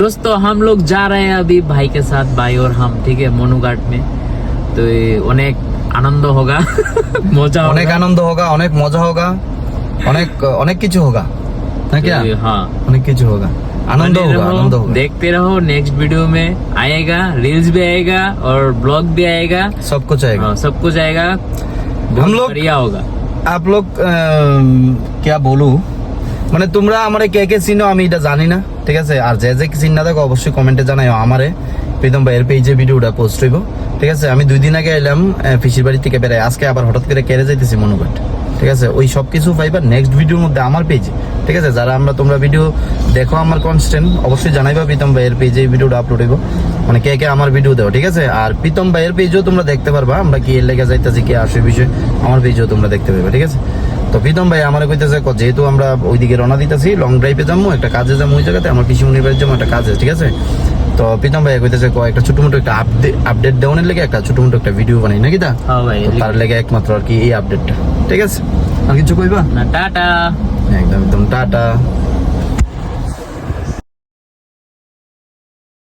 दोस्तों हम लोग जा रहे हैं अभी भाई के साथ भाई और हम ठीक है मोनू घाट में तो ये অনেক আনন্দ होगा মজা অনেক होगा আনন্দ হোগা অনেক মজা হোগা অনেক অনেক কিছু হোগা না क्या तो, हाँ অনেক কিছু হোগা আনন্দ बने হোগা रहो, আনন্দ হোগা देखते रहो नेक्स्ट वीडियो में आएगा रील्स भी आएगा और ब्लॉग भी आएगा সব कुछ आएगा हाँ, सब कुछ आएगा बहुत हम लोग- बढ़िया होगा आप लोग अम, क्या বলু মানে তোমরা আমারে কে কে চিনো আমি এটা জানি না, ঠিক আছে? আর যে যে চিন না থাকো অবশ্যই কমেন্টে জানাইও আমারে। প্রীতম ভাইয়ের পেজে ভিডিওটা পোস্ট হইব, ঠিক আছে? আমি দুই দিন আগে এলাম পিসির বাড়ি থেকে বেড়াই আজকে আবার হঠাৎ করে কেড়ে যাইতেছি মনোঘাট ঠিক আছে? ওই সব কিছু পাইবা নেক্সট ভিডিওর মধ্যে আমার পেজে ঠিক আছে? যারা আমরা তোমরা ভিডিও দেখো আমার কনস্ট্যান্ট অবশ্যই জানাইবা প্রীতম ভাইয়ের পেজে ভিডিওটা আপলোড হইব। মানে কে কে আমার ভিডিও দেও, ঠিক আছে? আর প্রীতম ভাইয়ের পেজেও তোমরা দেখতে পারবা, আমরা কি এর লেগে যাইতেছি, কি আসে বিষয়, আমার পেজেও তোমরা দেখতে পারবে ঠিক আছে? তো প্রীতম ভাই আমার কইতেছে যেহেতু আমরা ওইদিকে রওনা দিতেছি লং ড্রাইভে যাব একটা কাজে যাব ওই জায়গাতে আমার পিসিমনির বাড়ির জন্য একটা কাজে ঠিক আছে? তো প্রীতম ভাই কইতেছে একটা ছোটো মোটো একটা আপডেট দেওয়ানের লেগে একটা ছোটো মোটো একটা ভিডিও বানাই নাকি দা হ্যাঁ তার লেগে একমাত্র আর কি এই আপডেটটা ঠিক আছে? আর কিছু কইবা? না টাটা। একদম একদম টাটা।